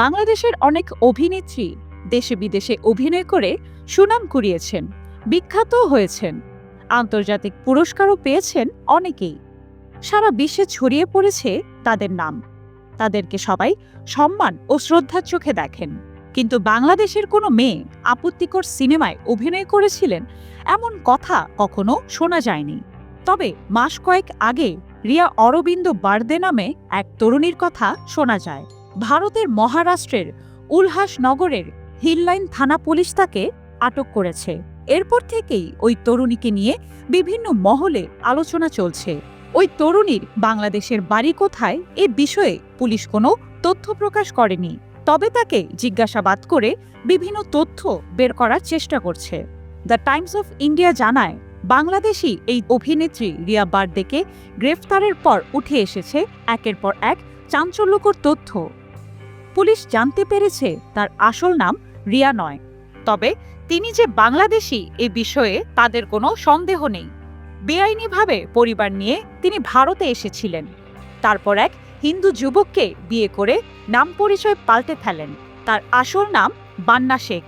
বাংলাদেশের অনেক অভিনেত্রী দেশে বিদেশে অভিনয় করে সুনাম কুড়িয়েছেন, বিখ্যাতও হয়েছেন। আন্তর্জাতিক পুরস্কারও পেয়েছেন অনেকেই। সারা বিশ্বে ছড়িয়ে পড়েছে তাদের নাম। তাদেরকে সবাই সম্মান ও শ্রদ্ধার চোখে দেখেন। কিন্তু বাংলাদেশের কোনো মেয়ে আপত্তিকর সিনেমায় অভিনয় করেছিলেন এমন কথা কখনো শোনা যায়নি। তবে মাস কয়েক আগে রিয়া অরবিন্দ বার্দে নামে এক তরুণীর কথা শোনা যায়। ভারতের মহারাষ্ট্রের উলহাসনগরের হিললাইন থানা পুলিশ তাকে আটক করেছে। এরপর থেকেই ওই তরুণীকে নিয়ে বিভিন্ন মহলে আলোচনা চলছে। ওই তরুণীর বাংলাদেশের বাড়ি কোথায় এ বিষয়ে পুলিশ কোনো তথ্য প্রকাশ করেনি। তবে তাকে জিজ্ঞাসাবাদ করে বিভিন্ন তথ্য বের করার চেষ্টা করছে। দ্য টাইমস অফ ইন্ডিয়া জানায়, বাংলাদেশি এই অভিনেত্রী রিয়া বার্দেকে গ্রেফতারের পর উঠে এসেছে একের পর এক চাঞ্চল্যকর তথ্য। পুলিশ জানতে পেরেছে তার আসল নাম রিয়া নয়। তবে তিনি যে বাংলাদেশি এ বিষয়ে তাদের কোনো সন্দেহ নেই। বেআইনিভাবে পরিবার নিয়ে তিনি ভারতে এসেছিলেন। তারপর এক হিন্দু যুবককে বিয়ে করে নাম পরিচয় পাল্টে ফেলেন। তার আসল নাম বান্না শেখ।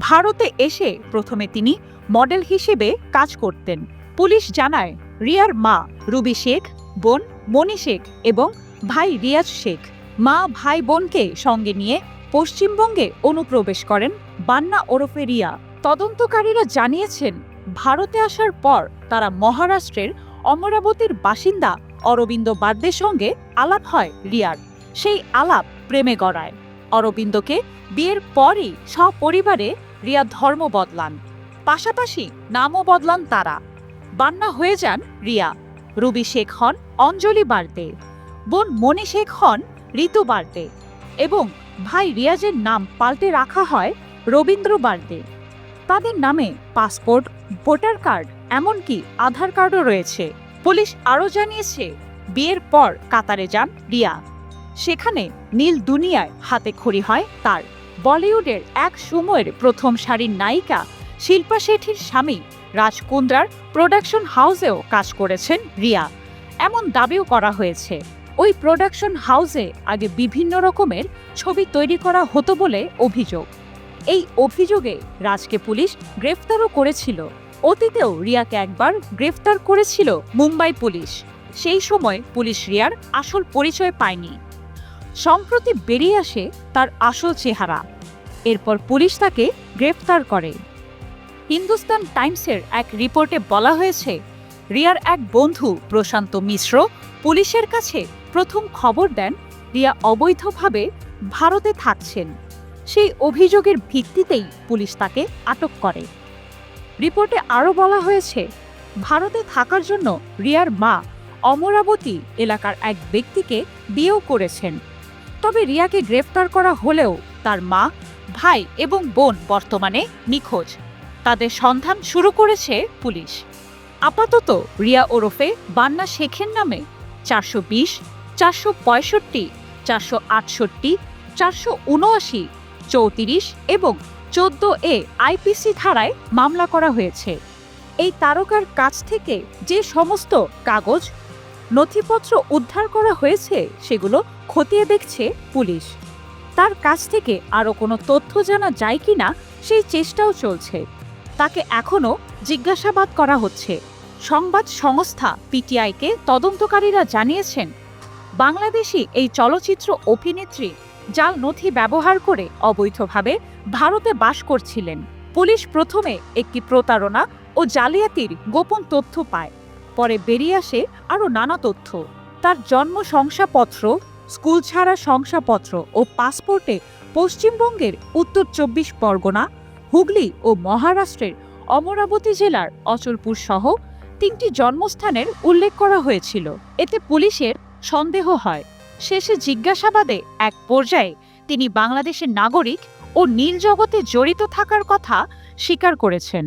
ভারতে এসে প্রথমে তিনি মডেল হিসেবে কাজ করতেন। পুলিশ জানায়, রিয়ার মা রুবি শেখ, বোন মণি শেখ এবং ভাই রিয়াজ শেখ। মা ভাই বোনকে সঙ্গে নিয়ে পশ্চিমবঙ্গে অনুপ্রবেশ করেন বান্না ওরফে রিয়া। তদন্তকারীরা জানিয়েছেন, ভারতে আসার পর তারা মহারাষ্ট্রের অমরাবতীর বাসিন্দা অরবিন্দ বার্দের সঙ্গে আলাপ হয় রিয়ার। সেই আলাপ প্রেমে গড়ায়। অরবিন্দকে বিয়ের পরই সপরিবারে রিয়া ধর্ম বদলান। পাশাপাশি নামও বদলান তারা। বান্না হয়ে যান রিয়া। রুবি শেখ হন, অঞ্জলি বার্দে। বোন মণি শেখ হন ঋতু বার্দে এবং ভাই রিয়াজের নাম পাল্টে রাখা হয় রবীন্দ্র বার্দে তাদের নামে পাসপোর্ট, ভোটার কার্ড, এমনকি আধার কার্ডও রয়েছে। পুলিশ আরও জানিয়েছে, বিয়ের পর কাতারে যান রিয়া। সেখানে নীল দুনিয়ায় হাতে খড়ি হয় তার। বলিউডের এক সময়ের প্রথম সারির নায়িকা শিল্পা শেঠির স্বামী রাজ কুন্দ্রার প্রোডাকশন হাউসেও কাজ করেছেন রিয়া। এমন দাবিও করা হয়েছে। ওই প্রোডাকশন হাউসে আগে বিভিন্ন রকমের ছবি তৈরি করা হতো বলে অভিযোগ। এই অভিযোগে রাজকে পুলিশ গ্রেফতারও করেছিল। অতীতেও রিয়াকে একবার গ্রেফতার করেছিল মুম্বাই পুলিশ। সেই সময় পুলিশ রিয়ার আসল পরিচয় পায়নি। সম্প্রতি বেরিয়ে আসে তার আসল চেহারা। এরপর পুলিশ তাকে গ্রেফতার করে। হিন্দুস্তান টাইমসের এক রিপোর্টে বলা হয়েছে, রিয়ার এক বন্ধু প্রশান্ত মিশ্র পুলিশের কাছে প্রথম খবর দেন রিয়া অবৈধভাবে ভারতে থাকছেন। সেই অভিযোগের ভিত্তিতেই পুলিশ তাকে আটক করে। রিপোর্টে আরও বলা হয়েছে, ভারতে থাকার জন্য রিয়ার মা অমরাবতী এলাকার এক ব্যক্তিকে বিয়েও করেছেন। তবে রিয়াকে গ্রেফতার করা হলেও তার মা, ভাই এবং বোন বর্তমানে নিখোঁজ। তাদের সন্ধান শুরু করেছে পুলিশ। আপাতত রিয়া ওরফে বান্না শেখের নামে চারশো বিশ চারশো পঁয়ষট্টি, চারশো আটষট্টি, চারশো উনআশি, চৌত্রিশ এবং চোদ্দ এ আইপিসি ধারায় মামলা করা হয়েছে। এই তারকার কাছ থেকে যে সমস্ত কাগজ, নথিপত্র উদ্ধার করা হয়েছে, সেগুলো খতিয়ে দেখছে পুলিশ। তার কাছ থেকে আরও কোনো তথ্য জানা যায় কি না, সেই চেষ্টাও চলছে। তাকে এখনও জিজ্ঞাসাবাদ করা হচ্ছে। সংবাদ সংস্থা পিটিআইকে তদন্তকারীরা জানিয়েছেন বাংলাদেশি এই চলচ্চিত্র অভিনেত্রী জাল নথি ব্যবহার করে অবৈধভাবে ভারতে বাস করছিলেন। পুলিশ প্রথমে একটি প্রতারণা ও জালিয়াতির গোপন তথ্য পায়। পরে বেরিয়ে আসে আরও নানা তথ্য। তার জন্ম শংসাপত্র, স্কুল ছাড়া শংসাপত্র ও পাসপোর্টে পশ্চিমবঙ্গের উত্তর চব্বিশ পরগনা, হুগলি ও মহারাষ্ট্রের অমরাবতী জেলার অচলপুর সহ তিনটি জন্মস্থানের উল্লেখ করা হয়েছিল। এতে পুলিশের সন্দেহ হয়। শেষে জিজ্ঞাসাবাদে এক পর্যায়ে তিনি বাংলাদেশের নাগরিক ও নীল জগতে জড়িত থাকার কথা স্বীকার করেছেন।